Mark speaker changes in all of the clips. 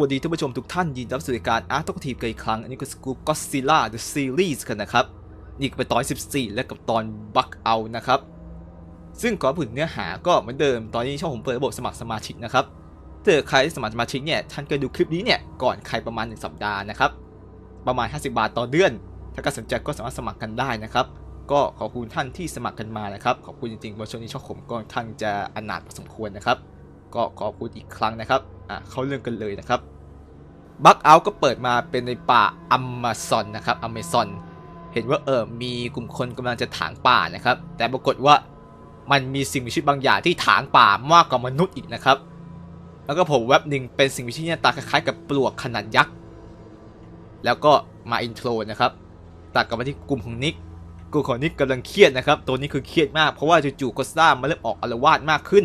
Speaker 1: วัสดีท่านผู้ชมทุกท่านยินดีรับสู่รายการอาร์ตทีมกันอีกครั้ง อันนี้ก็สกู๊ปก็ซิล่า The Series กันนะครับ นี่ก็เป็นตอน 14 และกับตอนบักเอานะครับ ซึ่งก่อนผึ่งเนื้อหาก็เหมือนเดิมตอนนี้ช่องผมเปิดระบบสมัครสมาชิกนะครับถ้าเกิดใครสมัครสมาชิกเนี่ยท่านก็ดูคลิปนี้เนี่ยก่อนใครประมาณ 1 สัปดาห์นะครับ ประมาณ 50 บาทต่อเดือน ถ้าใครสนใจก็สามารถสมัครกันได้นะครับ ก็ขอบคุณท่านที่สมัครกันมานะครับขอบคุณจริงๆว่าช่วงนี้ช่องผมก็ค่อนจะอนาถพอสมควรนะครับ ก็ขอบคุณอีกครั้งนะครับอะเข้าเรื่องกันเลยนะครับบักเอาก็เปิดมาเป็นในป่าอเมซอนนะครับอเมซอนเห็นว่าเออมีกลุ่มคนกำลังจะถางป่านะครับ แต่ปรากฏว่ามันมีสิ่งมีชีวิตบางอย่างที่ถางป่ามากกว่ามนุษย์อีกนะครับ แล้วก็ผมแว็บหนึ่งเป็นสิ่งมีชีวิตที่หน้าตาคล้ายๆกับปลวกขนาดยักษ์แล้วก็มาอินโทรนะครับตัดกลับมาที่กลุ่มของนิกกลุ่มของนิกกำลังเครียดนะครับ ตัวนี้คือเครียดมากเพราะว่าจู่ๆก็ซ่ามันเริ่มออกอารวาสมากขึ้น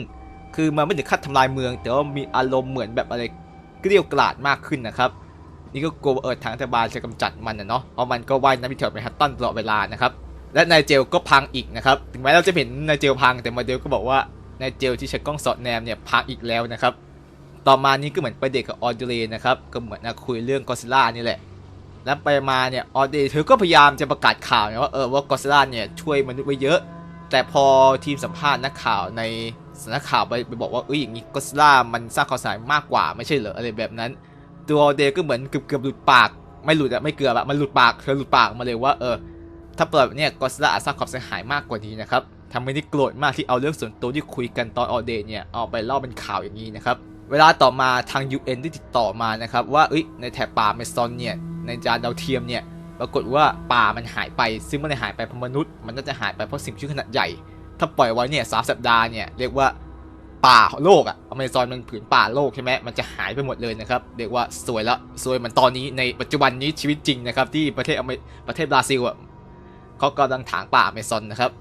Speaker 1: คือมันไม่ถึงขั้นทำลายเมือง แต่ว่ามีอารมณ์เหมือนแบบอะไรเกลี้ยวกล่อมมากขึ้นนะครับนี่ก็กลัวเออทางรัฐบาลจะกำจัดมันนะเนาะเพราะมันก็ว่ายน้ำไปแถวแมนฮัตตันตลอดเวลานะครับและนายเจลก็พังอีกนะครับถึงแม้เราจะเห็นนายเจลพังแต่มาเดลก็บอกว่านายเจลที่ใช้กล้องสอดแนมเนี่ยพังอีกแล้วนะครับต่อมานี่ก็เหมือนไปเด็กกับออเดเรนะครับก็เหมือนคุยเรื่องกอซิล่านี่แหละแล้วไปมาเนี่ยออเดเธอก็พยายามจะประกาศข่าวนะว่าเออว่ากอซิล่าเนี่ยช่วยมนุษย์ไว้เยอะ แต่พอทีมสัมภาษณ์นักข่าวใน สนักข่าวไปไปบอกว่าเอ้ยอย่างนี้กอซิล่ามันสร้างความเสียหายมากกว่าไม่ใช่เหรออะไรแบบนั้น ตัวเดก็เหมือนเกือบเกือบหลุดปากไม่หลุดอะไม่เกือบอะมันหลุดปากเธอหลุดปากมาเลยว่าเออถ้าเปิดแบบเนี่ยกอซิล่าอาจสร้างความเสียหายมากกว่านี้นะครับทำให้นี่โกรธมากที่เอาเรื่องส่วนตัวที่คุยกันตอนออเดย์เนี่ยเอาไปเล่าเป็นข่าวอย่างนี้นะครับเวลาต่อมาทาง UN ได้ติดต่อมานะครับว่าเอ้ยในแถบป่าเมซอนเนี่ยในจานดาวเทียมเนี่ยปรากฏว่าป่ามันหายไป ซึ่งไม่ได้หายไปเพราะมนุษย์ มันน่าจะหายไปเพราะสิ่งมีชีวิตขนาดใหญ่ ถ้าปล่อยไว้เนี่ยสามสัปดาห์เนี่ยเรียกว่าป่าโลกอะอเมซอนมันผืนป่าโลกใช่ไหมมันจะหายไปหมดเลยนะครับเรียกว่าสวยละสวยเหมือนตอนนี้ในปัจจุบันนี้ชีวิตจริงนะครับที่ประเทศอเมประเทศบราซิลอะเขากำลังถางป่าอเมซอนนะครับ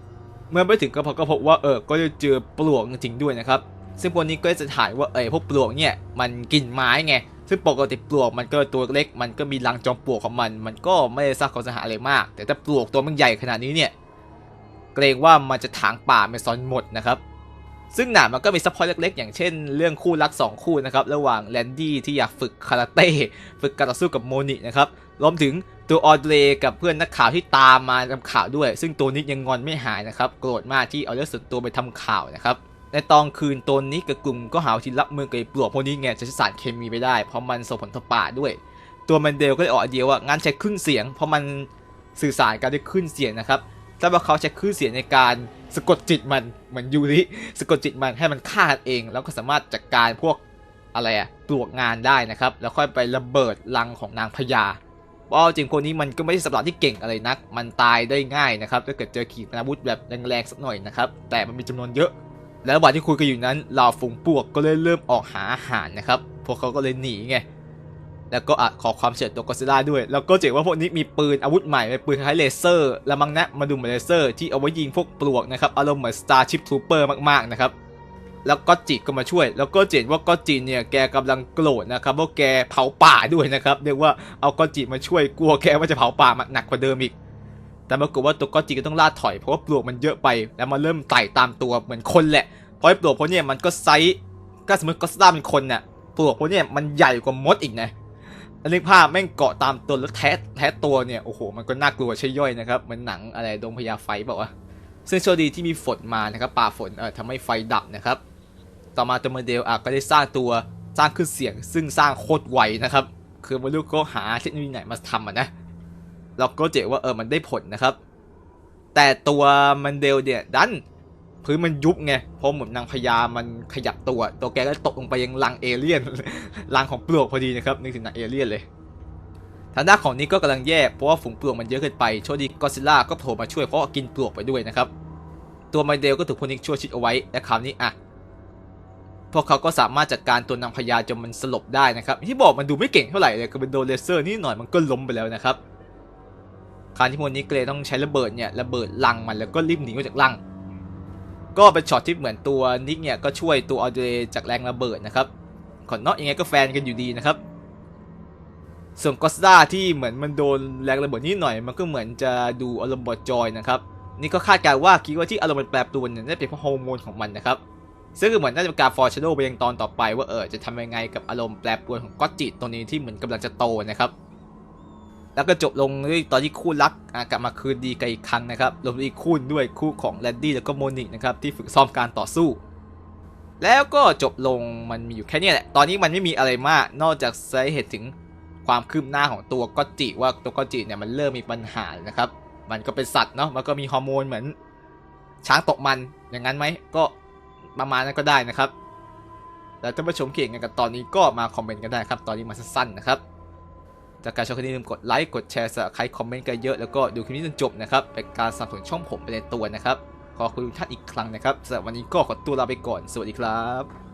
Speaker 1: เมื่อไปถึงก็พบก็พบว่าเออก็จะเจอปลวกจริงด้วยนะครับซึ่งพวกนี้ก็จะถ่ายว่าเออพวกปลวกเนี่ยมันกินไม้ไงซึ่งปกติปลวกมันก็ตัวเล็ก มันก็มีรังจอมปลวกของมัน มันก็ไม่ได้สร้างความเสียหายอะไรมาก แต่ถ้าปลวกตัวมันใหญ่ขนาดนี้เนี่ย กรงว่ามันจะถางป่าเมซอนหมดนะครับซึ่งหนามันก็มีซัพพอร์ตเล็กๆ อย่างเช่นเรื่องคู่รัก 2 คู่นะครับ ระหว่างแลนดี้ที่อยากฝึกคาราเต้ฝึกการต่อสู้กับโมนินะครับรวมถึงตัวออเดรกับเพื่อนนักข่าวที่ตามมาทำข่าวด้วย ซึ่งตัวนี้ยังงอนไม่หายนะครับ โกรธมากที่เอาเรื่องส่วนตัวไปทำข่าวนะครับ ในตอนคืนตัวนี้กับกลุ่มก็หาวิธีรับมือกับปลวกพวกนี้ไงจะใช้สารเคมีไม่ได้ เพราะมันส่งผลต่อป่าด้วย ตัวมันเดลก็เลยออกไอเดียว่างั้นใช้คลื่นเสียง เพราะมันสื่อสารกันด้วยคลื่นเสียงนะครับ ถ้าว่าเขาใช้คลื่นเสียงในการสะกดจิตมันเหมือนยูริสะกดจิตมันให้มันฆ่ากันเอง แล้วก็สามารถจัดการพวกอะไรอะปลวกงานได้นะครับ แล้วค่อยไประเบิดรังของนางพญาเพราะจริงคนนี้มันก็ไม่ใช่สัตว์ประหลาดที่เก่งอะไรนัก มันตายได้ง่ายนะครับถ้าเกิดเจอขีปนาวุธแบบแรงๆสักหน่อยนะครับแต่มันมีจำนวนเยอะ แล้วระหว่างที่คุยกันอยู่นั้นเหล่าฝูงปลวกก็เลยเริ่มออกหาอาหารนะครับพวกเขาก็เลยหนีไง แล้วก็อะขอความเฉียตัวกอซิล่าด้วย แล้วก็เจ๋งว่าพวกนี้มีปืนอาวุธใหม่เป็นปืนคล้ายเลเซอร์และมังนะมาดูเหมือนเลเซอร์ที่เอาไว้ยิงพวกปลวกนะครับอารมณ์เหมือน Starship Trooper มากๆนะครับแล้วก็จิก็มาช่วย แล้วก็เจ๋งว่าก็จิเนี่ยแกกำลังโกรธนะครับว่าแกเผาป่าด้วยนะครับเรียกว่าเอาก็จิมาช่วยกลัวแกว่าจะเผาป่าหนักกว่าเดิมอีก แต่ปรากฏว่าตัวก็จิก็ต้องล่าถอยเพราะว่าปลวกมันเยอะไป แล้วมันเริ่มไต่ตามตัวเหมือนคนแหละเพราะปลวกพวกนี้มันก็ไซส์ก็สมมติก็สตาเป็นคนเนี่ยปลวกพวกนี้มันใหญ่กว่ามดอีกนะ อันนี้ภาพแม่งเกาะตามตัวแล้วแท้แท้ตัวเนี่ยโอ้โหมันก็น่ากลัวใช่ย่อยนะครับเหมือนหนังอะไรดงพญาไฟบอกว่าซึ่งโชคดีที่มีฝนมานะครับป่าฝนเออทำให้ไฟดับนะครับ ต่อมาตัวโมเดลอะก็ได้สร้างตัวสร้างขึ้นเสียง ซึ่งสร้างโคตรไวนะครับ คือมารู้ก็หาเทคโนโลยีไหนมาทำอะนะเราก็เจ๋ว่าเออมันได้ผลนะครับ แต่ตัวมันเดลเนี่ยดัน พื้นมันยุบไงเพราะเหมือนนางพญามันขยับตัว ตัวแกก็ตกลงไปยังรังเอเลี่ยนรังของปลวกพอดีนะครับนึกถึงนังเอเลี่ยนเลยทางด้านของนี้ก็กำลังแย่เพราะว่าฝูงปลวกมันเยอะเกินไปโชคดีก็ซิล่าก็โผล่มาช่วยเพราะกินปลวกไปด้วยนะครับ ตัวไมเดลก็ถูกพวกนี้ช่วยชิดเอาไว้และคราวนี้อะพวกเขาก็สามารถจัดการตัวนางพญาจนมันสลบได้นะครับ ที่บอกมันดูไม่เก่งเท่าไหร่เลยก็เป็นโดนเลเซอร์นี่หน่อยมันก็ล้มไปแล้วนะครับคราวที่พวกนี้เกรต้องใช้ระเบิดเนี่ยระเบิดลังมันแล้วก็รีบหนีออกจากลัง ก็เป็นช็อตที่เหมือนตัวนิกเนี่ยก็ช่วยตัวออเดรจากแรงระเบิดนะครับขอนเนาะยังไงก็แฟนกันอยู่ดีนะครับ ส่วนกอสดาที่เหมือนมันโดนแรงระเบิดนิดหน่อย มันก็เหมือนจะดูอารมณ์บอดจอยนะครับนี่ก็คาดการว่าคิดว่าที่อารมณ์มันแปรปรวนเนี่ยน่าจะเป็นเพราะฮอร์โมนของมันนะครับซึ่งเหมือนน่าจะเป็นการฟอร์ชโดไปยังตอนต่อไปว่าเออจะทำยังไงกับอารมณ์แปรปรวนของก็อตจิตัวนี้ที่เหมือนกำลังจะโตนะครับ แล้วก็จบลงด้วยตอนที่คู่รักกลับมาคืนดีกันอีกครั้งนะครับรวมถึงอีกคู่ด้วยคู่ของแรนดี้แล้วก็โมนิกนะครับที่ฝึกซ้อมการต่อสู้ แล้วก็จบลงมันมีอยู่แค่นี้แหละ ตอนนี้มันไม่มีอะไรมาก นอกจากสาเหตุถึงความคืบหน้าของตัวก็จิว่าตัวก็จิเนี่ยมันเริ่มมีปัญหานะครับ มันก็เป็นสัตว์เนาะมันก็มีฮอร์โมนเหมือน ช้างตกมันอย่างนั้นไหมก็ประมาณนั้นก็ได้นะครับแล้วท่านผู้ชมเก่งกันกับตอนนี้ก็มาคอมเมนต์กันได้ครับ ตอนนี้มาสั้นๆนะครับ จากการชมคลิปนี้ลืมกดไลค์ กดแชร์สับใครคอมเมนต์กันเยอะ แล้วก็ดูคลิปนี้จนจบนะครับ เป็นการสนับสนุนช่องผมไปในตัวนะครับ ขอบคุณทุกท่านอีกครั้งนะครับสำหรับวันนี้ก็ขอตัวลาไปก่อน สวัสดีครับ